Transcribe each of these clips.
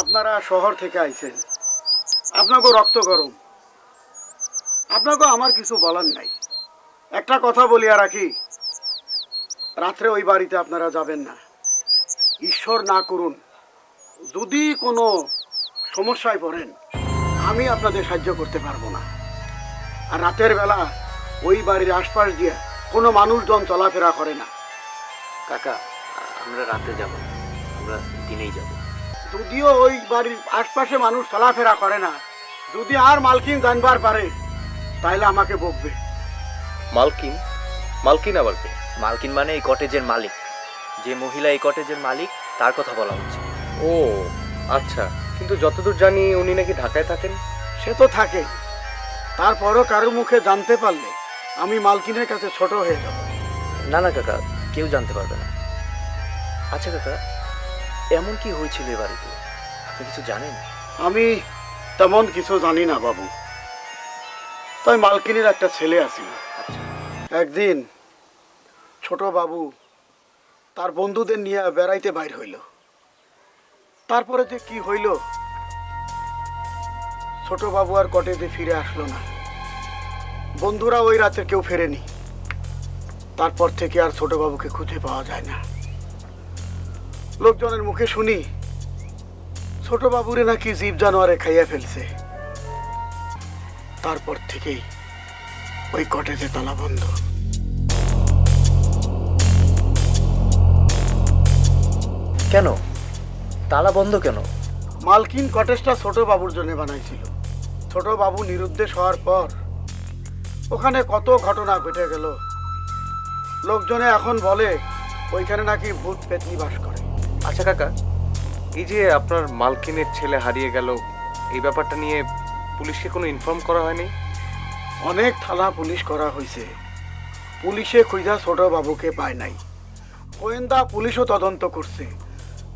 আপনারা শহর থেকে আইছেন। আপনাকে রক্ত গরম। আপনাকে আমার কিছু বলার নাই। একটা কথা বলিয়া রাখি, রাত্রে ওই বাড়িতে আপনারা যাবেন না। ঈশ্বর না করুন, যদি কোনো সমস্যায় পড়েন, আমি আপনাদের সাহায্য করতে পারব না। আর রাতের বেলা ওই বাড়ির আশপাশ দিয়ে কোনো মানুষজন চলাফেরা করে না। কাকা, আমরা রাতে যাব। আমরা দিনেই যাব। যদিও ওই বাড়ির আশপাশে মানুষ চলাফেরা করে না যদি আর মালকিন জানবার পারে তাইলে আমাকে বকবে। মালকিন? মালকিন আবার কে? মালকিন মানে এই কটেজের মালিক। যে মহিলা এই কটেজের মালিক তার কথা বলা হচ্ছে। ও আচ্ছা। কিন্তু যতদূর জানি উনি নাকি ঢাকায় থাকেন? সে তো থাকে। তারপরও কারোর মুখে জানতে পারলে আমি মালকিনের কাছে ছোট হয়ে যাব। না না কাকা কেউ জানতে পারবে না। আচ্ছা কাকা এমন কি হয়েছিল এ বাড়িতে? আপনি কিছু জানেন? আমি তেমন কিছু জানি না বাবু। তাই মালকিনের একটা ছেলে আছিল। আচ্ছা। একদিন ছোট বাবু তার বন্ধুদের নিয়ে বেড়াইতে বাইর হইল। তারপরে যে কি হইল ছোট বাবু আর কটেজে ফিরে আসলো না। বন্ধুরা ওই রাতে কেউ ফেরেনি। তারপর থেকে আর ছোট বাবুকে খুঁজে পাওয়া যায় না। লোকজনের মুখে শুনি ছোট বাবুরে নাকি জীব জানোয়ারে খাইয়া ফেলছে। তারপর থেকেই ওই কটেজে তালা বন্ধ। কেন? তালা বন্ধ কেন? মালকিন কটেজটা ছোট বাবুর জন্য বানাইছিল। ছোট বাবু নিরুদ্দেশ হওয়ার পর ওখানে কত ঘটনা ঘটে গেল। লোকজনে এখন বলে ওইখানে নাকি ভূত পেতনি বাস করে। আচ্ছা কাকা এই যে আপনার মালকিনের ছেলে হারিয়ে গেল এই ব্যাপারটা নিয়ে পুলিশকে কোনো ইনফর্ম করা হয়নি? অনেক থানা পুলিশ করা হয়েছে। পুলিশে খুঁজা ছোট বাবুকে পায় নাই। গোয়েন্দা পুলিশও তদন্ত করছে।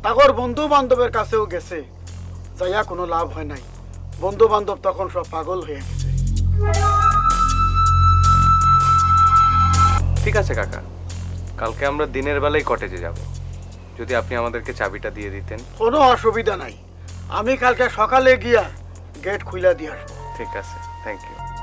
তাগর বন্ধু বান্ধবের কাছেও গেছে। যাইয়া কোনো লাভ হয় নাই। বন্ধু বান্ধব তখন সব পাগল হয়ে গেছে। ঠিক আছে কাকা। কালকে আমরা দিনের বেলায় কটেজে যাব। যদি আপনি আমাদেরকে চাবিটা দিয়ে দিতেন। কোনো অসুবিধা নাই। আমি কালকে সকালে গিয়া গেট খুলে দিয়ে আসব। ঠিক আছে থ্যাংক ইউ